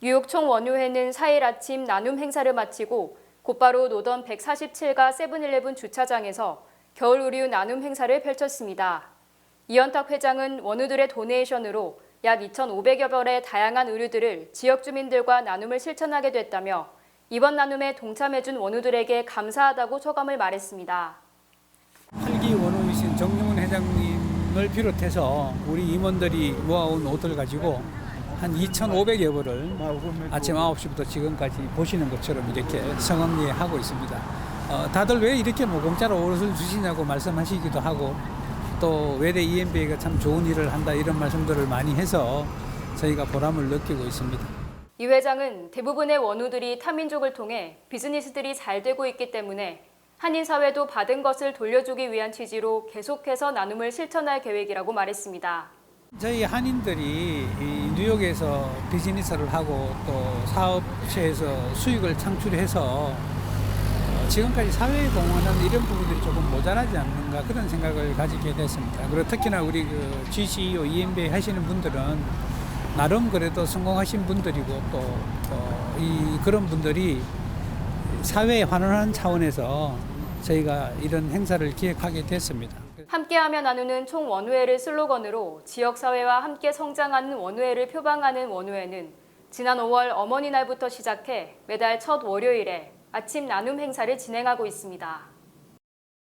뉴욕 총원유회는 4일 아침 나눔 행사를 마치고 곧바로 노던 147가 세븐일레븐 주차장에서 겨울 의류 나눔 행사를 펼쳤습니다. 이현탁 회장은 원우들의 도네이션으로 약 2,500여 벌의 다양한 의류들을 지역 주민들과 나눔을 실천하게 됐다며 이번 나눔에 동참해준 원우들에게 감사하다고 소감을 말했습니다. 8기 원호이신 정용훈 회장님을 비롯해서 우리 임원들이 모아온 옷을 가지고 한 2,500여 벌을 아침 9시부터 지금까지 보시는 것처럼 이렇게 성황리하고 있습니다. 어, 다들 왜 이렇게 뭐 공짜로 옷을 주시냐고 말씀하시기도 하고 또 외대 EMBA가 참 좋은 일을 한다 이런 말씀들을 많이 해서 저희가 보람을 느끼고 있습니다. 이 회장은 대부분의 원우들이 타민족을 통해 비즈니스들이 잘 되고 있기 때문에 한인 사회도 받은 것을 돌려주기 위한 취지로 계속해서 나눔을 실천할 계획이라고 말했습니다. 저희 한인들이 이 뉴욕에서 비즈니스를 하고 또 사업체에서 수익을 창출해서 어, 지금까지 사회에 공헌하는 이런 부분들이 조금 모자라지 않는가 그런 생각을 가지게 됐습니다. 그리고 특히나 우리 그 GCEO, EMBA 하시는 분들은 나름 그래도 성공하신 분들이고 또, 또이 그런 분들이 사회에 환원하는 차원에서 저희가 이런 행사를 기획하게 됐습니다. 함께하며 나누는 총원우회를 슬로건으로 지역사회와 함께 성장하는 원우회를 표방하는 원우회는 지난 5월 어머니 날부터 시작해 매달 첫 월요일에 아침 나눔 행사를 진행하고 있습니다.